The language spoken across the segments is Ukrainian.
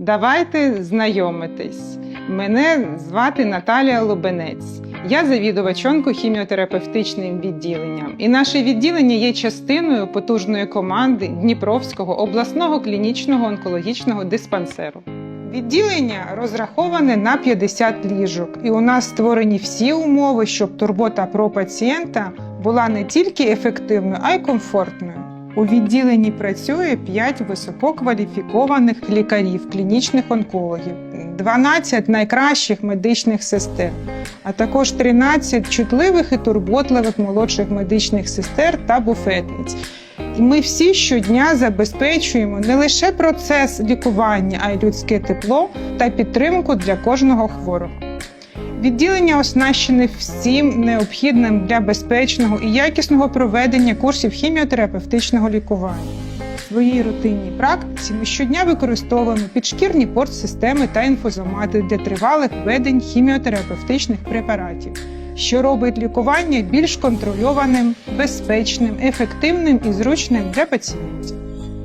Давайте знайомитись. Мене звати Наталія Лубенець. Я завідувачонку хіміотерапевтичним відділенням. І наше відділення є частиною потужної команди Дніпровського обласного клінічного онкологічного диспансеру. Відділення розраховане на 50 ліжок, і у нас створені всі умови, щоб турбота про пацієнта була не тільки ефективною, а й комфортною. У відділенні працює 5 висококваліфікованих лікарів, клінічних онкологів, 12 найкращих медичних сестер, а також 13 чутливих і турботливих молодших медичних сестер та буфетниць. І ми всі щодня забезпечуємо не лише процес лікування, а й людське тепло та підтримку для кожного хворого. Відділення оснащене всім необхідним для безпечного і якісного проведення курсів хіміотерапевтичного лікування. В своїй рутинній практиці ми щодня використовуємо підшкірні портсистеми та інфузомати для тривалих введень хіміотерапевтичних препаратів, що робить лікування більш контрольованим, безпечним, ефективним і зручним для пацієнтів.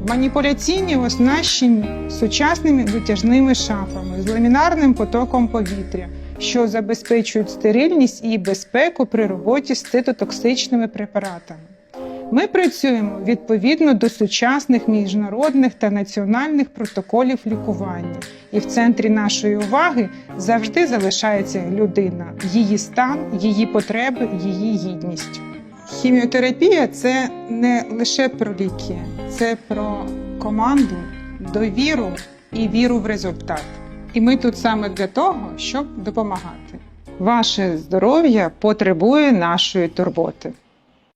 Маніпуляційні оснащені сучасними витяжними шафами з ламінарним потоком повітря, що забезпечують стерильність і безпеку при роботі з цитотоксичними препаратами. Ми працюємо відповідно до сучасних міжнародних та національних протоколів лікування, і в центрі нашої уваги завжди залишається людина, її стан, її потреби, її гідність. Хіміотерапія це не лише про ліки, це про команду, довіру і віру в результат. І ми тут саме для того, щоб допомагати. Ваше здоров'я потребує нашої турботи.